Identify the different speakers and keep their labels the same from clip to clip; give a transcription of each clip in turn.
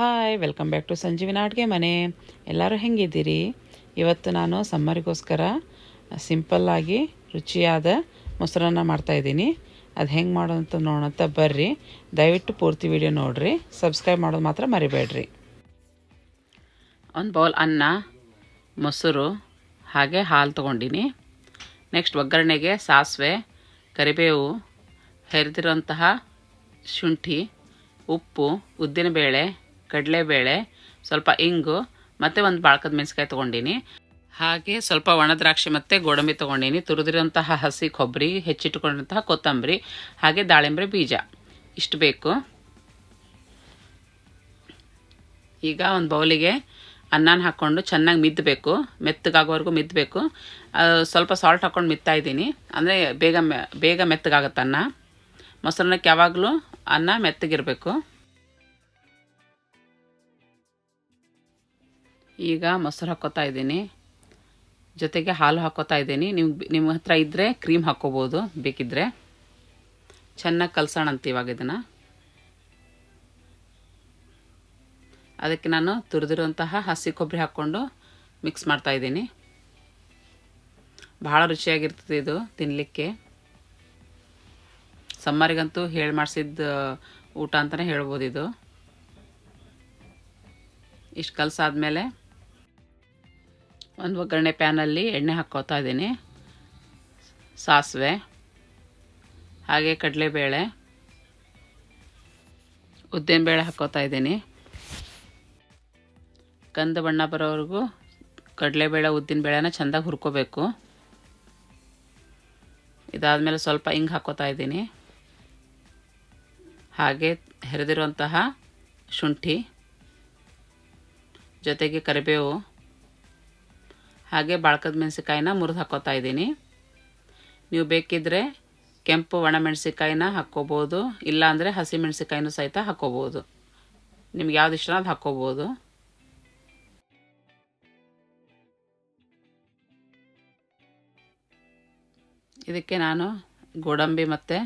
Speaker 1: Hi welcome back to ಸಂಜೀವಿನ ಅಡುಗೆ ಮನೆ. ಎಲ್ಲರೂ ಹೆಂಗಿದ್ದೀರಿ? ಇವತ್ತು ನಾನು ಸಮ್ಮರಿಗೋಸ್ಕರ ಸಿಂಪಲ್ಲಾಗಿ ರುಚಿಯಾದ ಮೊಸರನ್ನ ಮಾಡ್ತಾಯಿದ್ದೀನಿ ಅದು ಹೆಂಗೆ ಮಾಡೋದಂತ ನೋಡೋಂತ ಬರ್ರಿ. ದಯವಿಟ್ಟು ಪೂರ್ತಿ ವಿಡಿಯೋ ನೋಡಿರಿ. ಸಬ್ಸ್ಕ್ರೈಬ್ ಮಾಡೋದು ಮಾತ್ರ ಮರಿಬೇಡ್ರಿ. ಒಂದು ಬೌಲ್ ಅನ್ನ, ಮೊಸರು, ಹಾಗೆ ಹಾಲು ತೊಗೊಂಡಿನಿ. ನೆಕ್ಸ್ಟ್ ಒಗ್ಗರಣೆಗೆ ಸಾಸಿವೆ, ಕರಿಬೇವು, ಹೆರಿದಿರೋಂತಹ ಶುಂಠಿ, ಉಪ್ಪು, ಉದ್ದಿನಬೇಳೆ ಕಡಲೆಬೇಳೆ, ಸ್ವಲ್ಪ ಇಂಗು, ಮತ್ತು ಒಂದು ಬಾಳ್ಕದ ಮೆಣಸಿಕಾಯಿ ತೊಗೊಂಡಿನಿ. ಹಾಗೆ ಸ್ವಲ್ಪ ಒಣ ದ್ರಾಕ್ಷಿ ಮತ್ತು ಗೋಡಂಬಿ ತೊಗೊಂಡಿನಿ. ತುರಿದಿರುವಂತಹ ಹಸಿ ಕೊಬ್ಬರಿ ಹೆಚ್ಚಿಟ್ಟುಕೊಂಡಂತಹ ಕೊತ್ತಂಬರಿ, ಹಾಗೆ ದಾಳಿಂಬೆ ಬೀಜ. ಇಷ್ಟು ಬೇಕು. ಈಗ ಒಂದು ಬೌಲಿಗೆ ಅನ್ನನ ಹಾಕ್ಕೊಂಡು ಚೆನ್ನಾಗಿ ಮಿದ್ದಬೇಕು ಮೆತ್ತಗಾಗೋವರೆಗೂ ಮಿದ್ದಬೇಕು ಸ್ವಲ್ಪ ಸಾಲ್ಟ್ ಹಾಕ್ಕೊಂಡು ಮಿತ್ತಾ ಇದ್ದೀನಿ. ಅಂದರೆ ಬೇಗ ಬೇಗ ಮೆತ್ತಗಾಗುತ್ತೆ ಅನ್ನ. ಮೊಸರನ್ನಕ್ಕೆ ಯಾವಾಗಲೂ ಅನ್ನ ಮೆತ್ತಗಿರಬೇಕು. ಈಗ ಮೊಸರು ಹಾಕ್ಕೋತಾ ಇದ್ದೀನಿ. ಜೊತೆಗೆ ಹಾಲು ಹಾಕ್ಕೋತಾ ಇದ್ದೀನಿ. ನಿಮ್ಗೆ ನಿಮ್ಮ ಹತ್ರ ಇದ್ದರೆ ಕ್ರೀಮ್ ಹಾಕ್ಕೋಬೋದು ಬೇಕಿದ್ದರೆ ಚೆನ್ನಾಗಿ ಕಲಸೋಣ ಅಂತ ಇವಾಗ ಇದನ್ನು. ಅದಕ್ಕೆ ನಾನು ತುರಿದಿರುವಂತಹ ಹಸಿ ಕೊಬ್ಬರಿ ಹಾಕ್ಕೊಂಡು ಮಿಕ್ಸ್ ಮಾಡ್ತಾಯಿದ್ದೀನಿ ಭಾಳ ರುಚಿಯಾಗಿರ್ತದೆ ಇದು ತಿನ್ನಲಿಕ್ಕೆ ಸಮ್ಮರಿಗಂತೂ ಹೇಳಿ ಮಾಡಿಸಿದ ಊಟ ಅಂತಲೇ ಹೇಳ್ಬೋದು ಇದು. ಇಷ್ಟು ಕಲಸಾದ್ಮೇಲೆ ಒಂದು ಒಗ್ಗರಣೆ ಪ್ಯಾನಲ್ಲಿ ಎಣ್ಣೆ ಹಾಕೋತಾ ಇದ್ದೀನಿ. ಸಾಸಿವೆ, ಹಾಗೆ ಕಡಲೆಬೇಳೆ, ಉದ್ದಿನಬೇಳೆ ಹಾಕೋತಾ ಇದ್ದೀನಿ. ಕಂದ ಬಣ್ಣ ಬರೋವರೆಗೂ ಕಡಲೆಬೇಳೆ, ಉದ್ದಿನಬೇಳೆನ ಚೆಂದಾಗಿ ಹುರ್ಕೋಬೇಕು. ಇದಾದಮೇಲೆ ಸ್ವಲ್ಪ ಹಿಂಗೆ ಹಾಕೋತಾ ಇದ್ದೀನಿ. ಹಾಗೆ ಹೆರೆದಿರುವಂತಹ ಶುಂಠಿ, ಜೊತೆಗೆ ಕರಿಬೇವು ಹಾಗೆ ಬಾಳ್ಕದ ಮೆಣಸಿಕಾಯಿನ ಮುರಿದು ಹಾಕೋತಾ ಇದ್ದೀನಿ. ನೀವು ಬೇಕಿದ್ದರೆ ಕೆಂಪು ಒಣಮೆಣಸಿಕಾಯಿನ ಹಾಕ್ಕೋಬೋದು ಇಲ್ಲಾಂದರೆ ಹಸಿ ಮೆಣಸಿಕಾಯಿನೂ ಸಹಿತ ಹಾಕ್ಕೋಬೋದು. ನಿಮ್ಗೆ ಯಾವ್ದು ಇಷ್ಟ ಅದು ಹಾಕ್ಕೋಬೋದು. ಇದಕ್ಕೆ ನಾನು ಗೋಡಂಬಿ ಮತ್ತು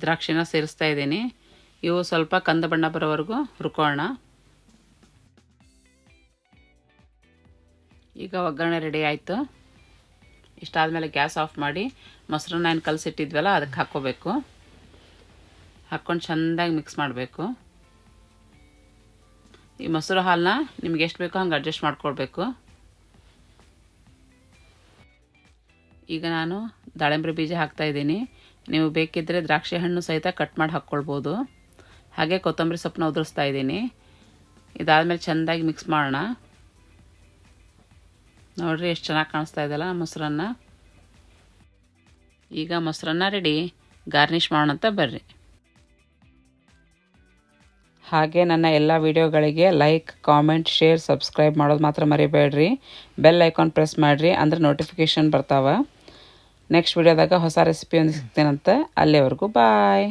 Speaker 1: ದ್ರಾಕ್ಷಿನ ಸೇರಿಸ್ತಾ ಇದ್ದೀನಿ. ಇವು ಸ್ವಲ್ಪ ಕಂದ ಬಣ್ಣ ಬರೋವರೆಗೂ ಹುರ್ಕೊಳ್ಳೋಣ ಈಗ ಒಗ್ಗರಣೆ ರೆಡಿ ಆಯಿತು. ಇಷ್ಟಾದಮೇಲೆ ಗ್ಯಾಸ್ ಆಫ್ ಮಾಡಿ ಮೊಸರನ್ನ ಏನು ಕಲಸಿಟ್ಟಿದ್ವಲ್ಲ ಅದಕ್ಕೆ ಹಾಕ್ಕೋಬೇಕು. ಹಾಕ್ಕೊಂಡು ಚೆಂದಾಗಿ ಮಿಕ್ಸ್ ಮಾಡಬೇಕು. ಈ ಮೊಸರು ಹಾಲನ್ನ ನಿಮ್ಗೆ ಎಷ್ಟು ಬೇಕೋ ಹಂಗೆ ಅಡ್ಜಸ್ಟ್ ಮಾಡ್ಕೊಳ್ಬೇಕು. ಈಗ ನಾನು ದಾಳಿಂಬೆ ಬೀಜ ಹಾಕ್ತಾಯಿದ್ದೀನಿ ನೀವು ಬೇಕಿದ್ದರೆ ದ್ರಾಕ್ಷಿ ಹಣ್ಣು ಸಹಿತ ಕಟ್ ಮಾಡಿ ಹಾಕ್ಕೊಳ್ಬೋದು. ಹಾಗೆ ಕೊತ್ತಂಬರಿ ಸೊಪ್ಪನ್ನ ಉದುರಿಸ್ತಾ ಇದ್ದೀನಿ. ಇದಾದಮೇಲೆ ಚೆಂದಾಗಿ ಮಿಕ್ಸ್ ಮಾಡೋಣ. ನೋಡಿರಿ, ಎಷ್ಟು ಚೆನ್ನಾಗಿ ಕಾಣಿಸ್ತಾ ಇದೆಯಲ್ಲ ಮೊಸರನ್ನ. ಈಗ ಮೊಸರನ್ನ ರೆಡಿ ಗಾರ್ನಿಷ್ ಮಾಡೋಣಂತ ಬರ್ರಿ. ಹಾಗೆ ನನ್ನ ಎಲ್ಲ ವಿಡಿಯೋಗಳಿಗೆ ಲೈಕ್ ಕಾಮೆಂಟ್ ಶೇರ್ ಸಬ್ಸ್ಕ್ರೈಬ್ ಮಾಡೋದು ಮಾತ್ರ ಮರಿಬೇಡ್ರಿ. ಬೆಲ್ ಐಕಾನ್ ಪ್ರೆಸ್ ಮಾಡಿರಿ, ಅಂದ್ರೆ ನೋಟಿಫಿಕೇಷನ್ ಬರ್ತಾವೆ. ನೆಕ್ಸ್ಟ್ ವಿಡಿಯೋದಾಗ ಹೊಸ ರೆಸಿಪಿ ಒಂದು ಸಿಗ್ತೇನಂತೆ ಅಲ್ಲಿವರೆಗೂ ಬಾಯ್